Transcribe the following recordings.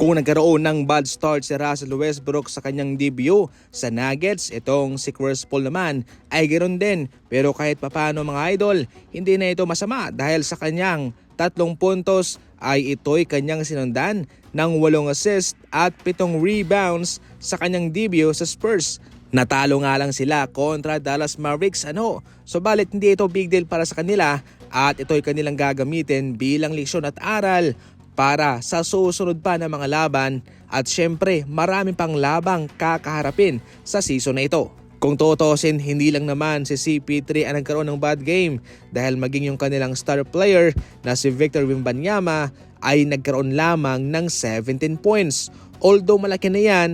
Kung nagkaroon ng bad start si Russell Westbrook sa kanyang debut sa Nuggets, itong si Chris Paul naman ay ganoon din. Pero kahit papano mga idol, hindi na ito masama dahil sa kanyang tatlong puntos ay ito'y kanyang sinundan ng walong assist at pitong rebounds sa kanyang debut sa Spurs. Natalo nga lang sila kontra Dallas Mavericks ano. Subalit hindi ito big deal para sa kanila at ito'y kanilang gagamitin bilang leksyon at aral para sa susunod pa na mga laban at syempre marami pang labang kakaharapin sa season na ito. Kung tutusin, hindi lang naman si CP3 ang nagkaroon ng bad game dahil maging yung kanilang star player na si Victor Wimbanyama ay nagkaroon lamang ng 17 points. Although malaki na yan,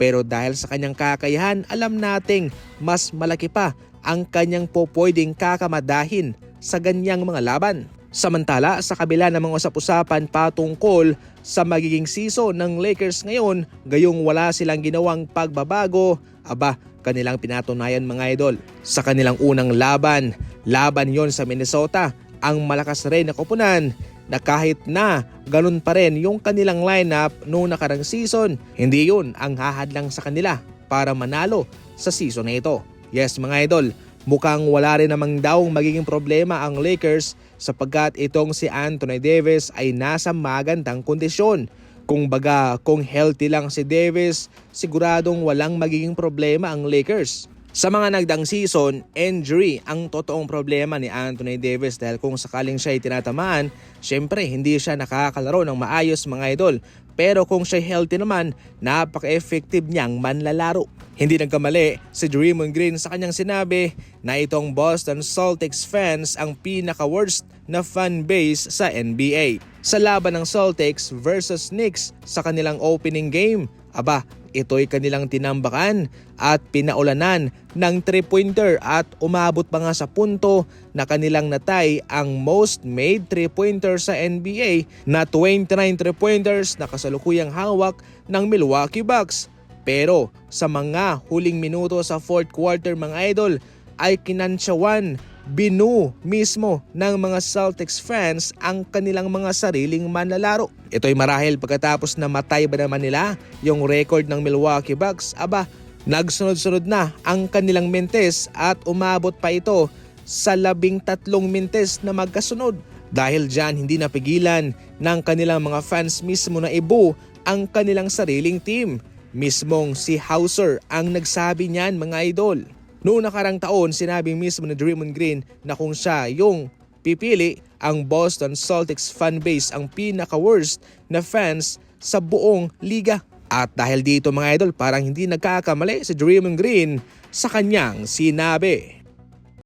pero dahil sa kanyang kakayahan, alam nating mas malaki pa ang kanyang po pwedeng kakamadahin sa ganyang mga laban. Samantala, sa kabila ng mga usap-usapan patungkol sa magiging season ng Lakers ngayon, gayong wala silang ginawang pagbabago, aba, kanilang pinatunayan mga idol. Sa kanilang unang laban, laban yon sa Minnesota, ang malakas rin na koponan na kahit na ganun pa rin yung kanilang lineup noong nakarang season, hindi yun ang hahadlang sa kanila para manalo sa season na ito. Yes mga idol, mukhang wala rin namang daw magiging problema ang Lakers sapagkat itong si Anthony Davis ay nasa magandang kondisyon. Kung baga, kung healthy lang si Davis, siguradong walang magiging problema ang Lakers. Sa mga nagdang season, injury ang totoong problema ni Anthony Davis dahil kung sakaling siya ay tinatamaan, syempre hindi siya nakakalaro ng maayos mga idol. Pero kung siya healthy naman, napaka-effective niyang manlalaro. Hindi nagkamali si Draymond Green sa kanyang sinabi na itong Boston Celtics fans ang pinaka-worst na fan base sa NBA. Sa laban ng Celtics versus Knicks sa kanilang opening game, aba, ito'y kanilang tinambakan at pinaulanan ng 3-pointer at umabot pa nga sa punto na kanilang natay ang most made 3-pointer sa NBA na 29 3-pointers na kasalukuyang hawak ng Milwaukee Bucks. Pero sa mga huling minuto sa fourth quarter mga idol ay kinansyawan binu mismo ng mga Celtics fans ang kanilang mga sariling manlalaro. Ito'y marahil pagkatapos na matay ba naman nila yung record ng Milwaukee Bucks. Aba, nagsunod-sunod na ang kanilang mintes at umabot pa ito sa labing tatlong mintes na magkasunod. Dahil dyan hindi napigilan ng kanilang mga fans mismo na ibu ang kanilang sariling team. Mismong si Hauser ang nagsabi niyan mga idol. Noong nakarang taon, sinabi mismo ni Draymond Green na kung siya yung pipili, ang Boston Celtics fanbase ang pinaka-worst na fans sa buong liga. At dahil dito mga idol, parang hindi nagkakamali si Draymond Green sa kanyang sinabi.